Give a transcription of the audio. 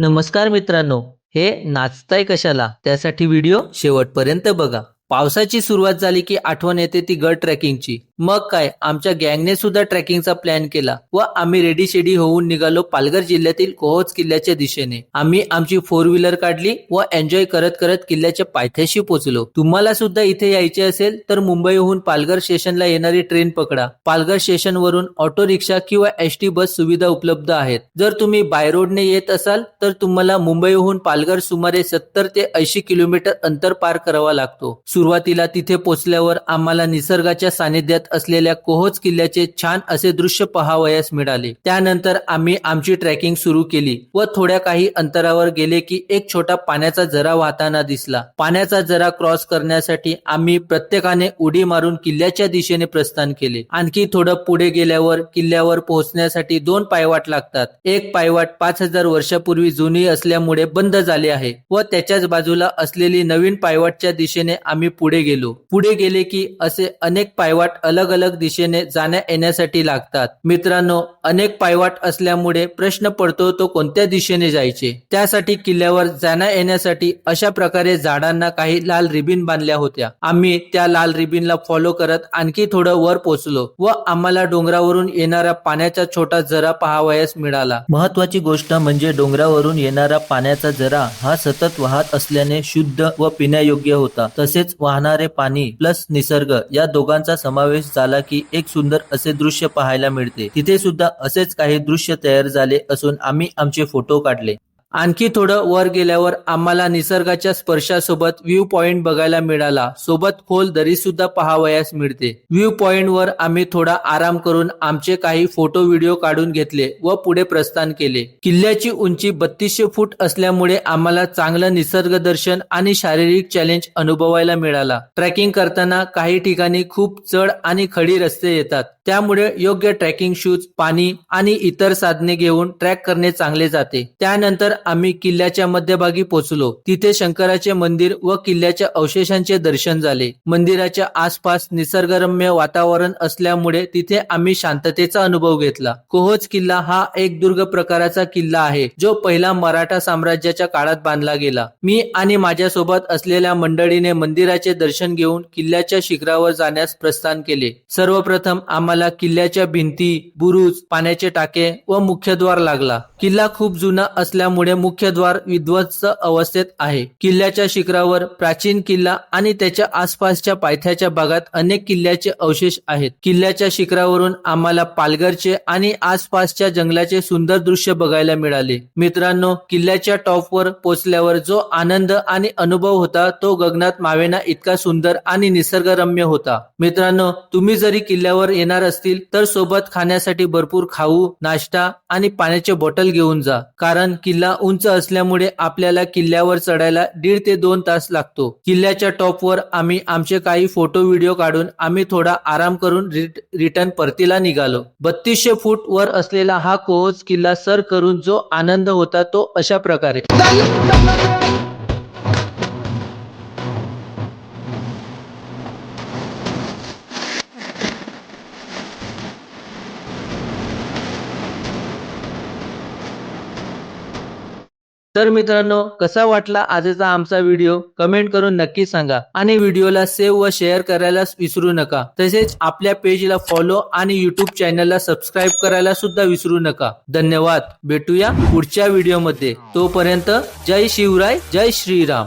नमस्कार मित्रांनो हे नाचताय कशाला? त्यासाठी व्हिडिओ शेवटपर्यंत बघा. पावसाची सुरुवात झाली की आठवण येते ती गड ट्रेकिंगची. मग काय आमच्या गँगने सुद्धा ट्रेकिंगचा प्लॅन केला व आम्ही रेडी शेडी होऊन निघालो पालघर जिल्ह्यातील कोहोज किल्ल्याच्या दिशेने. आम्ही आमची फोर व्हीलर काढली व एन्जॉय करत करत किल्ल्याच्या पायथ्याशी पोहोचलो. तुम्हाला सुद्धा इथे यायचे असेल तर मुंबईहून पालघर स्टेशनला येणारी ट्रेन पकडा. पालघर स्टेशनवरून ऑटो रिक्षा किंवा एस टी बस सुविधा उपलब्ध आहेत. जर तुम्ही बाय रोडने येत असाल तर तुम्हाला मुंबईहून पालघर सुमारे सत्तर ते ऐंशी किलोमीटर अंतर पार करावा लागतो. सुरुवातीला तिथे पोहोचल्यावर आम्हाला निसर्गाच्या सानिध्यात असलेल्या कोहोज किल्ल्याचे छान असे दृश्य पहावयास मिळाले. त्यानंतर आम्ही आमची ट्रेकिंग सुरू केली व थोड्या काही अंतरावर गेले की एक छोटा पाण्याचा जरा वाहताना दिसला. पाण्याचा जरा क्रॉस करण्यासाठी आम्ही प्रत्येकाने उडी मारून किल्ल्याच्या दिशेने प्रस्थान केले. आणखी थोडं पुढे गेल्यावर किल्ल्यावर पोहोचण्यासाठी दोन पायवाट लागतात. एक पायवाट पाच हजार वर्षापूर्वी जुनी असल्यामुळे बंद झाली आहे व त्याच्याच बाजूला असलेली नवीन पायवाटच्या दिशेने आम्ही पुढे गेलो. पुढे गेले की असे अनेक पायवाट अलग अलग दिशेने जाण्या येण्यासाठी लागतात. मित्रांनो अनेक पायवाट असल्यामुळे प्रश्न पडतो तो कोणत्या दिशेने जायचे? त्यासाठी किल्ल्यावर जाण्या येण्यासाठी अशा प्रकारे झाडांना काही लाल रिबीन बांधल्या होत्या. आम्ही त्या लाल रिबीनला फॉलो करत आणखी थोडं वर पोचलो व आम्हाला डोंगरावरून येणारा पाण्याचा छोटा झरा पाहावयास मिळाला. महत्वाची गोष्ट म्हणजे डोंगरावरून येणारा पाण्याचा झरा हा सतत वाहत असल्याने शुद्ध व पिण्यायोग्य होता. तसेच वाहणारे पाणी प्लस निसर्ग या दोघांचा समावेश झाला की एक सुंदर असे दृश्य पाहायला मिळते. तिथे सुद्धा असेच काही दृश्य तयार झाले असून आम्ही आमचे फोटो काढले. आणखी थोडं वर गेल्यावर आम्हाला निसर्गाच्या स्पर्शासोबत व्ह्यू पॉइंट बघायला मिळाला. सोबत खोल दरी सुद्धा पहावयास मिळते. व्ह्यू पॉइंट वर आम्ही थोडा आराम करून आमचे काही फोटो व्हिडिओ काढून घेतले व पुढे प्रस्थान केले. किल्ल्याची उंची बत्तीसशे फूट असल्यामुळे आम्हाला चांगलं निसर्ग दर्शन आणि शारीरिक चॅलेंज अनुभवायला मिळाला. ट्रॅकिंग करताना काही ठिकाणी खूप चढ आणि खडी रस्ते येतात. त्यामुळे योग्य ट्रॅकिंग शूज पाणी आणि इतर साधने घेऊन ट्रॅक करणे चांगले जाते. त्यानंतर आम्ही किल्ल्याच्या मध्यभागी पोहोचलो तिथे शंकराचे मंदिर व किल्ल्याच्या अवशेषांचे दर्शन झाले. मंदिराच्या आसपास निसर्गरम्य वातावरण असल्यामुळे तिथे आम्ही शांततेचा अनुभव घेतला. कोहोज किल्ला हा एक दुर्ग प्रकाराचा किल्ला आहे जो पहिला मराठा साम्राज्याच्या काळात बांधला गेला. मी आणि माझ्यासोबत असलेल्या मंडळीने मंदिराचे दर्शन घेऊन किल्ल्याच्या शिखरावर जाण्यास प्रस्थान केले. सर्वप्रथम आम्हाला किल्ल्याच्या भिंती बुरुज पाण्याचे टाके व मुख्यद्वार लागला. किल्ला खूप जुना असल्यामुळे मुख्यद्वार विध्वस्त अवस्थेत आहे. किल्ल्याच्या शिखरावर प्राचीन किल्ला आणि त्याच्या आसपासच्या पायथ्याच्या भागात अनेक किल्ल्याचे अवशेष आहेत. किल्ल्याच्या शिखरावरून आम्हाला पालघरचे आणि आसपासच्या जंगलाचे सुंदर दृश्य बघायला मिळाले. मित्रांनो किल्ल्याच्या टॉपवर पोहोचल्यावर जो आनंद आणि अनुभव होता तो गगनात मावेना इतका सुंदर आणि निसर्गरम्य होता. मित्रांनो तुम्ही जरी किल्ल्यावर येणार असतील तर सोबत खाण्यासाठी भरपूर खाऊ नाश्ता आणि पाण्याचे बॉटल घेऊन जा. कारण किल्ला उंच असल्यामुळे आपल्याला किल्ल्यावर चढायला दीड ते दोन तास लागतो. किल्ल्याच्या टॉपवर आम्ही आमचे काही फोटो व्हिडिओ काढून आम्ही थोडा आराम करून रिटर्न परतीला निघालो. बत्तीसशे फूट वर असलेला हा कोहोज किल्ला सर करून जो आनंद होता तो अशा प्रकारे. तर मित्रांनो कसा वाटला आजचा आमचा व्हिडिओ? कमेंट करून नक्की सांगा. आणि व्हिडिओला सेव्ह व शेअर करायला विसरू नका. तसेच आपल्या पेजला फॉलो आणि युट्यूब चॅनलला सबस्क्राईब करायला सुद्धा विसरू नका. धन्यवाद. भेटूया पुढच्या व्हिडिओमध्ये तोपर्यंत जय शिवराय जय श्रीराम.